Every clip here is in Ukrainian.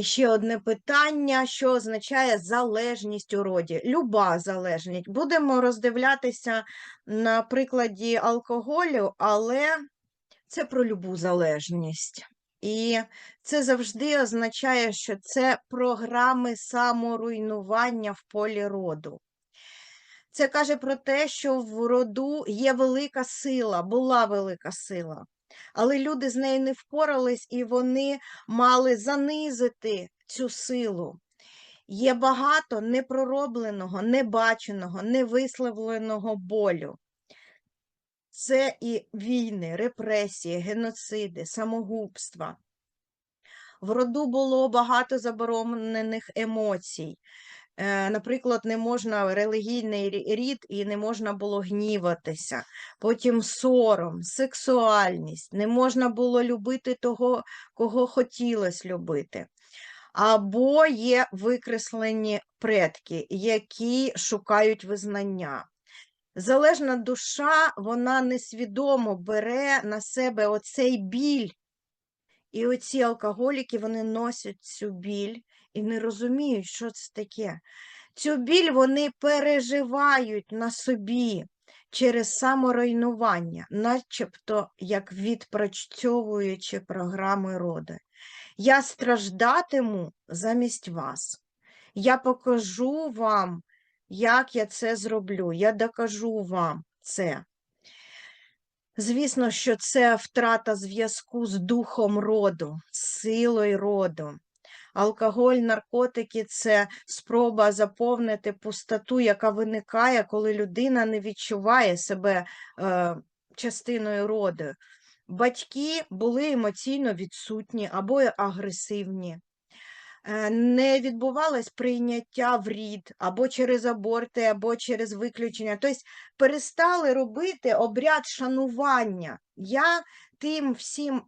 Ще одне питання, що означає залежність у роді? Люба залежність. Будемо роздивлятися на прикладі алкоголю, але це про любу залежність. І це завжди означає, що це програми саморуйнування в полі роду. Це каже про те, що в роду є велика сила, була велика сила, але люди з нею не впорались і вони мали занизити цю силу. Є багато непроробленого, небаченого, невисловленого болю. Це і війни, репресії, геноциди, самогубства. В роду було багато заборонених емоцій. Е, Наприклад, не можна релігійний рід і не можна було гніватися. Потім сором, сексуальність, не можна було любити того, кого хотілося любити. Або є викреслені предки, які шукають визнання. Залежна душа, вона несвідомо бере на себе оцей біль. І оці алкоголіки, вони носять цю біль і не розуміють, що це таке. Цю біль вони переживають на собі через саморуйнування, начебто як відпрацьовуючи програми роду. Я страждатиму замість вас. Я покажу вам, як я це зроблю. Я докажу вам це. Звісно, що це втрата зв'язку з духом роду, з силою роду. Алкоголь, наркотики це спроба заповнити пустоту, яка виникає, коли людина не відчуває себе е, частиною роду. Батьки були емоційно відсутні або агресивні. Е, Не відбувалось прийняття в рід або через аборти, або через виключення. Тобто перестали робити обряд шанування. Я тим всім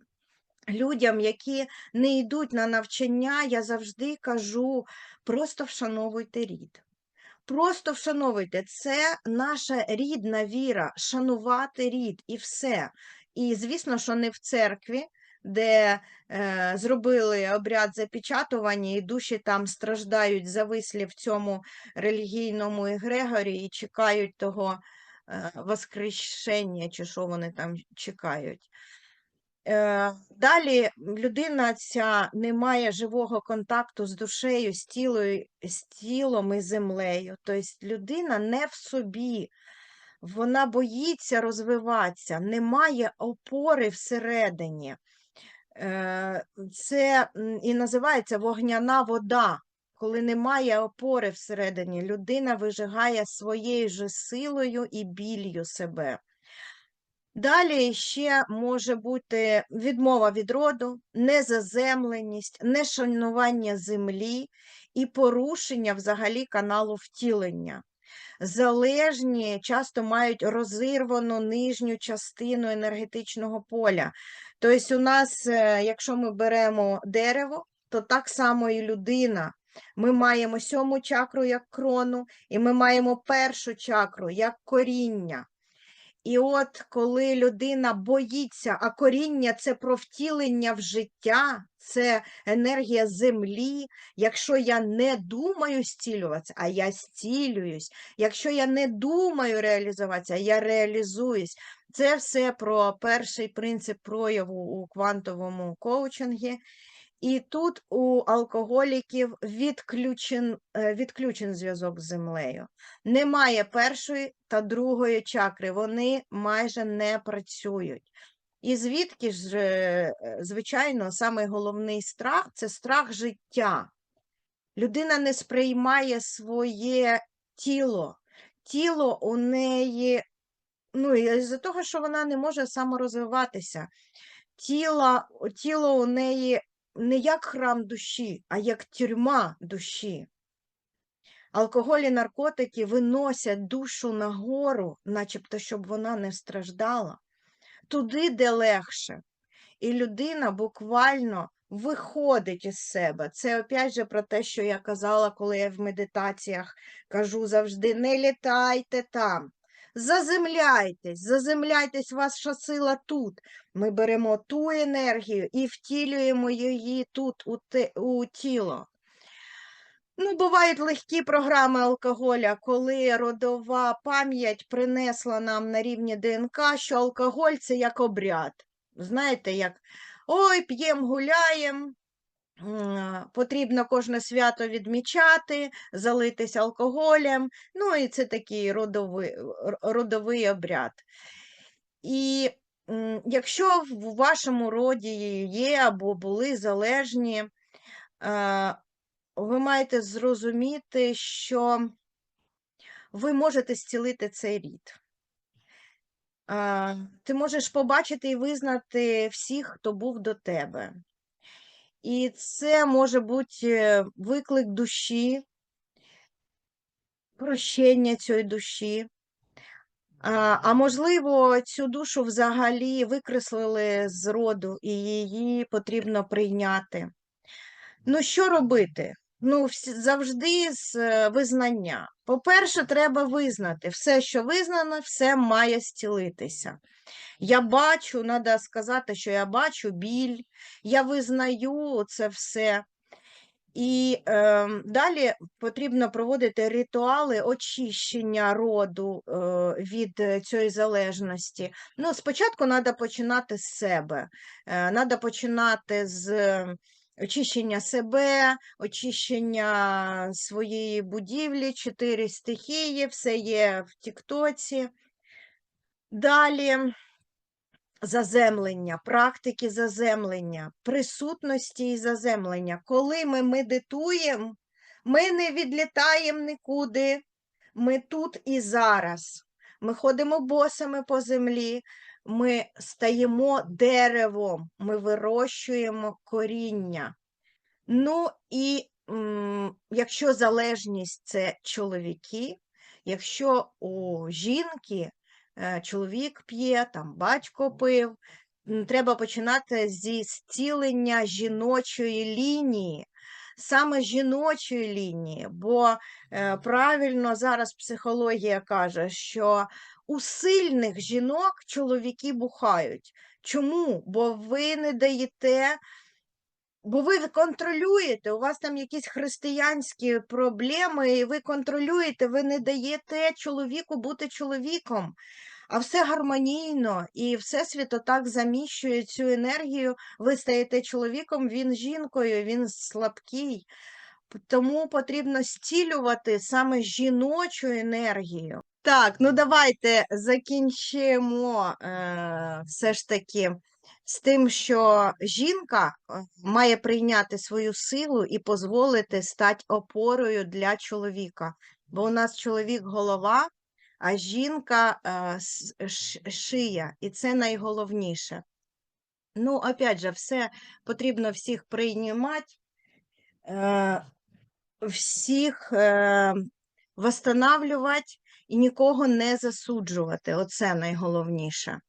людям, які не йдуть на навчання, я завжди кажу: просто вшановуйте рід. Просто вшановуйте, це наша рідна віра, шанувати рід і все. І звісно, що не в церкві, де е, зробили обряд запечатування, і душі там страждають, завислі в цьому релігійному егрегорі і чекають того е, воскрешення, чи що вони там чекають. Е, Далі людина ця не має живого контакту з душею, з тілою, з тілом і землею. Тобто людина не в собі, вона боїться розвиватися, немає опори всередині. Е, Це і називається вогняна вода. Коли немає опори всередині, людина вижигає своєю же силою і біллю себе. Далі ще може бути відмова від роду, незаземленість, нешанування землі і порушення взагалі каналу втілення. Залежні часто мають розірвану нижню частину енергетичного поля. Тобто, у нас, е, якщо ми беремо дерево, то так само і людина. Ми маємо сьому чакру як крону, і ми маємо першу чакру як коріння. І от коли людина боїться, а коріння це про втілення в життя, це енергія землі. Якщо я не думаю зцілюватися, а я зцілююсь. Якщо я не думаю реалізуватися, я реалізуюсь. Це все про перший принцип прояву у квантовому коучингі. І тут у алкоголіків відключен, е, відключен зв'язок з землею. Немає першої та другої чакри, вони майже не працюють. І звідки ж, е, звичайно, самий головний страх це страх життя. Людина не сприймає своє тіло. Тіло у неї, ну, і з-за того, що вона не може саморозвиватися. Тіло, тіло у неї не як храм душі, а як тюрма душі. Алкоголь і наркотики виносять душу нагору, начебто, щоб вона не страждала, туди, де легше. І людина буквально виходить із себе. Це опять же про те, що я казала, коли я в медитаціях кажу завжди: не літайте там, Заземляйтесь, заземляйтесь, ваша сила тут. Ми беремо ту енергію і втілюємо її тут, у, те, у тіло. Ну, бувають легкі програми алкоголя, коли родова пам'ять принесла нам на рівні ДНК, що алкоголь це як обряд. Знаєте, як ой, п'ємо, гуляємо, потрібно кожне свято відмічати, залитись алкоголем. Ну, і це такий родовий, родовий обряд. І якщо в вашому роді є або були залежні, е, ви маєте зрозуміти, що ви можете зцілити цей рід. Ти можеш побачити і визнати всіх, хто був до тебе. І це може бути виклик душі, прощення цієї душі. А, а можливо, цю душу взагалі викреслили з роду, і її потрібно прийняти. Ну, що робити? Ну, завжди з е, визнання. По-перше, треба визнати, все, що визнано, все має зцілитися. Я бачу, треба сказати, що я бачу біль, я визнаю це все. І е, далі потрібно проводити ритуали очищення роду е, від е, цієї залежності. Ну, спочатку треба починати з себе. Треба починати з очищення себе, очищення своєї будівлі, чотири стихії, все є в Тіктоці. Далі заземлення, практики заземлення, присутності і заземлення. Коли ми медитуємо, ми не відлітаємо нікуди, ми тут і зараз. Ми ходимо босами по землі, ми стаємо деревом, ми вирощуємо коріння. Ну і якщо залежність це чоловіки, якщо у жінки е, чоловік п'є, там батько пив, треба починати зі зцілення жіночої лінії, саме жіночої лінії, бо е, правильно зараз психологія каже, що у сильних жінок чоловіки бухають. Чому? Бо ви не даєте Бо ви контролюєте, у вас там якісь християнські проблеми, і ви контролюєте, ви не даєте чоловіку бути чоловіком, а все гармонійно, і Всесвіт отак заміщує цю енергію. Ви стаєте чоловіком, він жінкою, він слабкий. Тому потрібно зцілювати саме жіночу енергію. Так, ну давайте закінчимо е, все ж таки з тим, що жінка е, має прийняти свою силу і дозволити стати опорою для чоловіка. Бо у нас чоловік голова, а жінка е, шия, і це найголовніше. Ну, опять же, все потрібно всіх приймати, е, всіх е, восстанавлювати і нікого не засуджувати. Оце найголовніше.